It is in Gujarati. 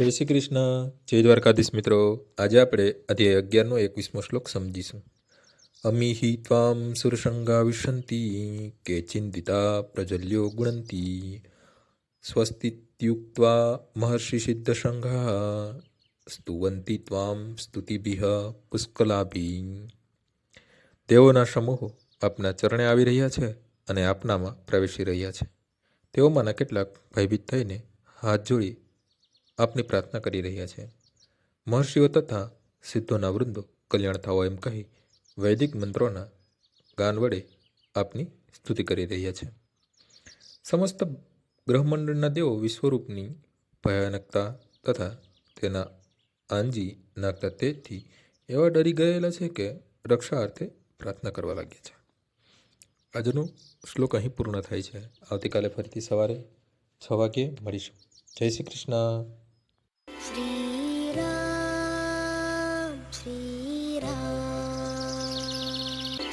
જય શ્રી કૃષ્ણ. જય દ્વારકાધીશ મિત્રો. આજે આપણે અધ્યાય અગિયારનો એકવીસમો શ્લોક સમજીશું. અમી હિ ત્વામ સુરસંગા વિશંતી કે ચિંતિતા પ્રજલ્યો ગુણંતી. સ્વસ્તિત્યુક્ત્વા મહર્ષિ સિદ્ધ સંઘા સ્તુવંતી ત્વામ સ્તુતિભિહ પુષ્કલાભી. તેઓના સમૂહો આપના ચરણે આવી રહ્યા છે અને આપનામાં પ્રવેશી રહ્યા છે. તેઓમાંના કેટલાક ભયભીત થઈને હાથ જોડી આપની પ્રાર્થના કરી રહ્યા છે. મહર્ષિઓ તથા સિદ્ધોના વૃંદો કલ્યાણ થાઓ એમ કહી વૈદિક મંત્રોના ગાન વડે આપની સ્તુતિ કરી રહ્યા છે. સમસ્ત ગ્રહમંડળના દેવો વિશ્વરૂપની ભયાનકતા તથા તેના આંજી નાખતા તેજથી એવા ડરી ગયેલા છે કે રક્ષા અર્થે પ્રાર્થના કરવા લાગ્યા છે. આજનો શ્લોક અહીં પૂર્ણ થાય છે. આવતીકાલે ફરીથી સવારે છ વાગ્યે મળીશું. જય શ્રી કૃષ્ણ.